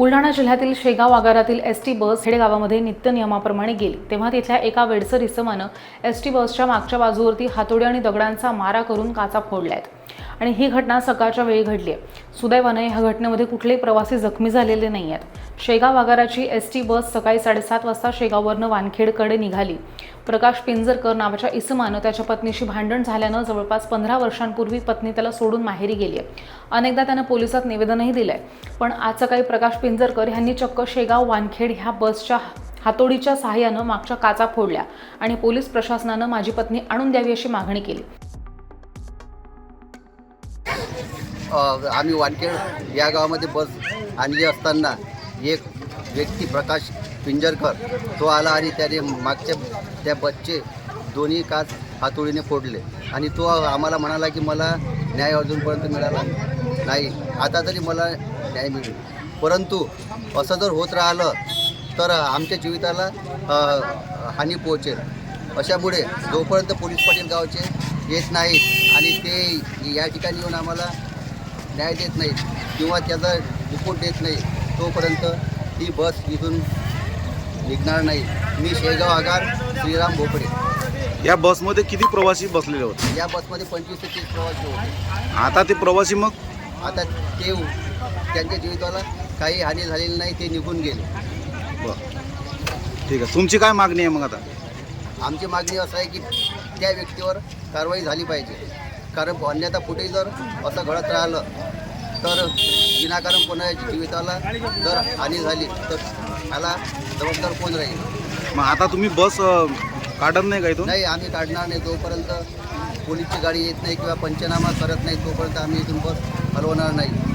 बुलढाणा जिल्ह्यातील शेगाव आगारातील S T bus खेडेगावामध्ये नित्य नियमाप्रमाणे गेली. तेव्हा तिथल्या एका वेडसर इसमानं एस टी बसच्या मागच्या बाजूवरती हातोडी आणि दगडांचा मारा करून काचा फोडल्यात. आणि ही घटना सकाळच्या वेळी घडली आहे सुदैवाने ह्या घटनेमध्ये कुठलेही प्रवासी जखमी झालेले नाही आहेत शेगाव आगाराची एस टी बस सकाळी साडेसात वाजता शेगाववरनं वानखेडकडे निघाली. प्रकाश पिंजरकर नावाच्या इसमानं त्याच्या पत्नीशी भांडण झाल्यानं जवळपास पंधरा वर्षांपूर्वी पत्नी त्याला सोडून माहेरी गेली आहे. अनेकदा त्यानं पोलिसात निवेदनही दिलं आहे पण आज सकाळी प्रकाश पिंजरकर यांनी चक्क शेगाव वानखेड ह्या बसच्या हातोडीच्या सहाय्यानं मागच्या काचा फोडल्या आणि पोलीस प्रशासनानं माझी पत्नी आणून द्यावी अशी मागणी केली. आम्ही वानखेड या गावामध्ये बस आणली असताना एक व्यक्ती प्रकाश पिंजरकर तो आला आणि त्याने मागच्या त्या बसचे दोन्ही काच हातोळीने फोडले. आणि तो आम्हाला म्हणाला की मला न्याय अजूनपर्यंत मिळाला नाही. आता तरी मला न्याय मिळेल. परंतु असं जर होत राहिलं तर आमच्या जीविताला हानी पोहोचेल. अशामुळे जोपर्यंत पोलीस पाटील गावचे येत नाहीत आणि ते या ठिकाणी येऊन आम्हाला न्याय देत नाहीत किंवा त्याचा रिपोर्ट देत नाही तोपर्यंत ती बस इथून निघणार नाही. मी शेगाव आगार श्रीराम भोपडे या बसमध्ये किती प्रवासी बसलेले होते? या बसमध्ये पंचवीस ते तीस प्रवासी होते. आता ते प्रवासी मग? आता ते त्यांच्या जीविताला काही हानी झालेली नाही ते निघून गेले. बरं. ठीक आहे. तुमची काय मागणी आहे मग आता? आमची मागणी असं आहे की त्या व्यक्तीवर कारवाई झाली पाहिजे. कारण अन्यथा पुढे जर असं घडत राहिलं तर विनाकारण कोणाच्या जीविताला जर हानी झाली तर त्याला जबाबदार कोण राहील? मग आता तुम्ही बस काढत नाही का इथून? नाही आम्ही काढणार नाही. जोपर्यंत पोलीसची गाडी येत नाही किंवा पंचनामा करत नाही तोपर्यंत आम्ही इथून बस हलवणार नाही.